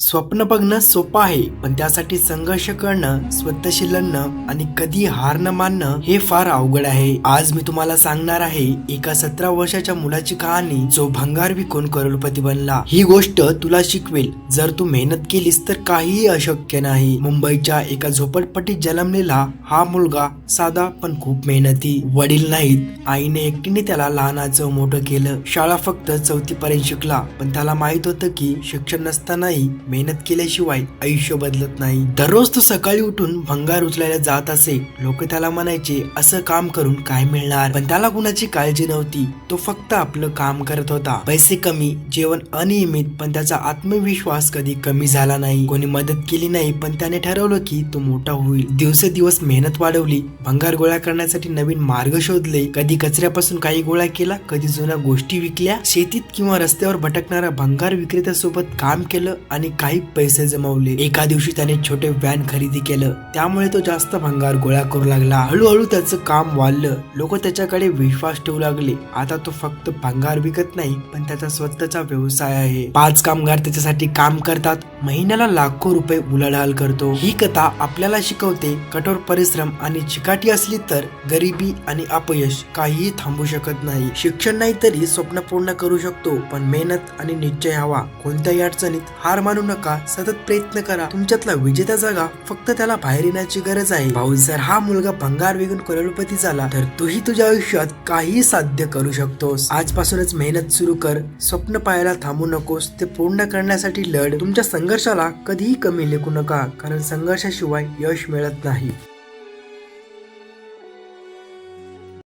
स्वप्न बघणं सोपं आहे पण त्यासाठी संघर्ष करणं स्वतःशी लढणं आणि कधी हार न मानणं हे फार अवघड आहे. आज मी तुम्हाला सांगणार आहे एका सतरा वर्षाच्या मुलाची कहाणी जो भंगार विकून करोडपती बनला. ही गोष्ट तुला शिकवेल. जर तू मेहनत केलीस तर काहीही अशक्य नाही. मुंबईच्या एका झोपडपट्टीत जन्मलेला हा मुलगा साधा पण खूप मेहनती. वडील नाहीत. आईने एकटीने त्याला लहानाचं मोठं केलं. शाळा फक्त चौथी पर्यंत शिकला. पण त्याला माहीत होतं की शिक्षण नसतानाही मेहनत केल्याशिवाय आयुष्य बदलत नाही. दररोज तो सकाळी उठून भंगार उचलायला जात असे. लोक त्याला म्हणायचे असं काम करून काय मिळणार? पण त्याला कुणाची काळजी नव्हती. तो फक्त आपलं काम करत होता. पैसे कमी जेवण अनियमित पण त्याचा आत्मविश्वास कधी कमी झाला नाही. कोणी मदत केली नाही पण त्याने ठरवलं की तो मोठा होईल. दिवसेदिवस मेहनत वाढवली भंगार गोळा करण्यासाठी नवीन मार्ग शोधले. कधी कचऱ्यापासून काही गोळा केला कधी जुन्या गोष्टी विकल्या. शेतीत किंवा रस्त्यावर भटकणारा भंगार विक्रेत्यासोबत काम केलं आणि काही पैसे जमवले. एका दिवशी त्याने छोटे व्हॅन खरेदी केलं. त्यामुळे तो जास्त भंगार गोळा करू लागला. हळूहळू त्याचं काम वाढलं. लोक त्याच्याकडे विश्वास ठेवू लागले. आता तो फक्त भंगार विकत नाही पण त्याचा स्वतःचा व्यवसाय आहे. पाच कामगार त्याच्यासाठी काम करतात. महिन्याला लाखो रुपये उलाढाल करतो. ही कथा आपल्याला शिकवते. कठोर परिश्रम आणि चिकाटी असली तर गरिबी आणि अपयश काहीही थांबू शकत नाही. शिक्षण नाही तरी स्वप्न पूर्ण करू शकतो पण मेहनत आणि निश्चय हवा. कोणत्याही अडचणीत हार मानू नका. सतत प्रयत्न करा. तुमच्यातला विजेता जागा फक्त त्याला बाहेर येण्याची गरज आहे. भाऊ जर हा मुलगा भंगार वेगून करोडपती झाला तर तूही तुझ्या आयुष्यात काही साध्य करू शकतोस. आजपासूनच मेहनत सुरू कर. स्वप्न पाहायला थांबू नकोस. ते पूर्ण करण्यासाठी लढ. तुमच्या संघर्षाला कधीही कमी लेखू नका कारण संघर्षाशिवाय यश मिळत नाही.